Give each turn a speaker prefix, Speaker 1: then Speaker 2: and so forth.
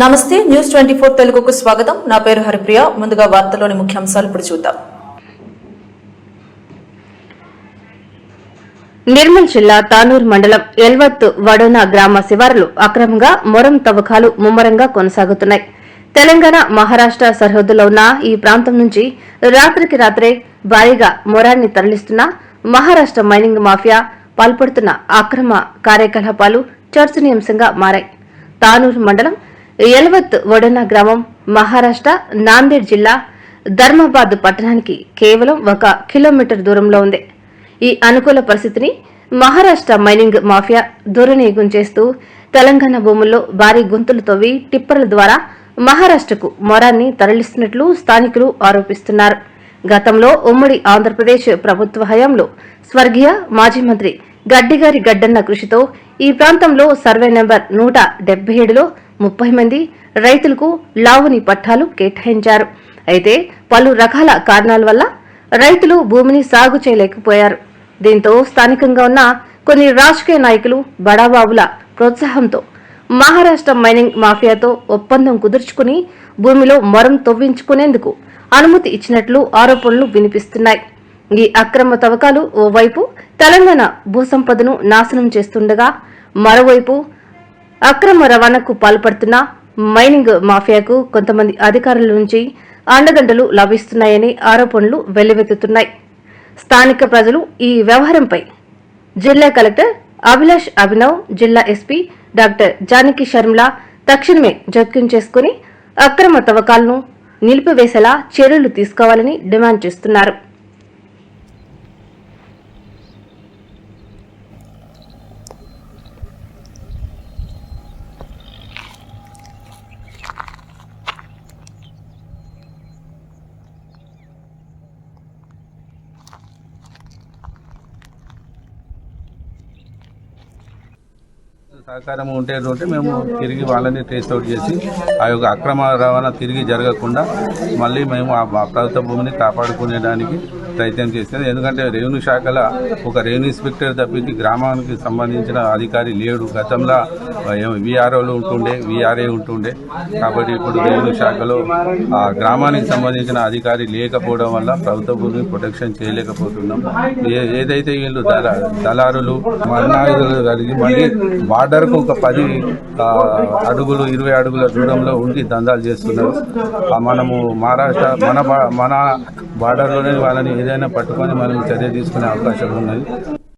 Speaker 1: నమస్తే news twenty four తెలుగుకు స్వాగతం. నా పేరు హరిప్రియ. ముందుగా వార్తలోని ముఖ్యాంశాలు ఇప్పుడు చూద్దాం.
Speaker 2: నిర్మల్ జిల్లా తానూర్ మండలం ఎల్వత్తు వడోనా గ్రామ శివారులు అక్రమంగా మొరం తవ్వకాలు ముమ్మరంగా కొనసాగుతున్నాయి. తెలంగాణ మహారాష్ట సరిహద్దులో ఉన్న ఈ ప్రాంతం నుంచి రాత్రికి రాత్రే భారీగా మొరాన్ని తరలిస్తున్న మహారాష్ట మైనింగ్ మాఫియా పాల్పడుతున్న అక్రమ కార్యకలాపాలు చర్చనీయాంశంగా మారాయి. తానూర్ మండలం ఎల్వత్ వడన గ్రామం మహారాష్ట్ర నాందేడ్ జిల్లా ధర్మాబాద్ పట్టణానికి కేవలం ఒక కిలోమీటర్ దూరంలో ఉంది. ఈ అనుకూల పరిస్థితిని మహారాష్ట్ర మైనింగ్ మాఫియా దుర్వినియోగం చేస్తూ తెలంగాణ భూముల్లో భారీ గుంతలు తవ్వి టిప్పర్ల ద్వారా మహారాష్ట్రకు మొరాన్ని తరలిస్తున్నట్లు స్థానికులు ఆరోపిస్తున్నారు. గతంలో ఉమ్మడి ఆంధ్రప్రదేశ్ ప్రభుత్వ హయాంలో స్వర్గీయ మాజీ మంత్రి గడ్డిగారి గడ్డన్న కృషితో ఈ ప్రాంతంలో సర్వే నెంబర్ నూట డెబ్బై ఏడులో ముప్పై మంది రైతులకు లావుని పట్టాలు కేటాయించారు. అయితే పలు రకాల కారణాల వల్ల రైతులు భూమిని సాగు చేయలేకపోయారు. దీంతో స్థానికంగా ఉన్న కొన్ని రాజకీయ నాయకులు బడాబాబుల ప్రోత్సాహంతో మహారాష్ట్ర మైనింగ్ మాఫియాతో ఒప్పందం కుదుర్చుకుని భూమిలో మరం తవ్వించుకునేందుకు అనుమతి ఇచ్చినట్లు ఆరోపణలు వినిపిస్తున్నాయి. ఈ అక్రమ తవ్వకాలు ఓవైపు తెలంగాణ భూసంపదను నాశనం చేస్తుండగా మరోవైపు అక్రమ రవాణాకు పాల్పడుతున్న మైనింగ్ మాఫియాకు కొంతమంది అధికారుల నుంచి అండదండలు లభిస్తున్నాయని ఆరోపణలు వెల్లువెత్తుతున్నాయి. స్థానిక ప్రజలు ఈ వ్యవహారంపై జిల్లా కలెక్టర్ అభిలాష్ అభినవ్ జిల్లా ఎస్పీ డాక్టర్ జానకి శర్మిల తక్షణమే జోక్యం చేసుకుని అక్రమ తవ్వకాలను నిలిపివేసేలా చర్యలు తీసుకోవాలని డిమాండ్ చేస్తున్నారు.
Speaker 3: సహకారం ఉంటే ఉంటే మేము తిరిగి వాళ్ళని ట్రేస్ అవుట్ చేసి ఆ యొక్క అక్రమ రవాణా తిరిగి జరగకుండా మళ్ళీ మేము ఆ ఆ ప్రభుత్వ భూమిని కాపాడుకునేదానికి ప్రయత్నం చేసేది. ఎందుకంటే రెవెన్యూ శాఖల ఒక రెవెన్యూ ఇన్స్పెక్టర్ తప్పించి గ్రామానికి సంబంధించిన అధికారి లేడు. గతంలో విఆర్ఓలు ఉంటుండే విఆర్ఏ ఉంటుండే. కాబట్టి ఇప్పుడు రెవెన్యూ శాఖలో ఆ గ్రామానికి సంబంధించిన అధికారి లేకపోవడం వల్ల ప్రభుత్వ భూమిని ప్రొటెక్షన్ చేయలేకపోతున్నాం. ఏ- ఏదైతే వీళ్ళు దళ దళారులు మరణాయుధులు కలిగి మళ్ళీ బార్డర్కు ఒక పది అడుగులు ఇరవై అడుగుల దూరంలో ఉండి దందాలు చేస్తున్నారు. మనము మహారాష్ట్ర మన బా- మన బార్డర్లోనే వాళ్ళని ఏదైనా పట్టుకొని మనం చర్య తీసుకునే అవకాశం ఉన్నది.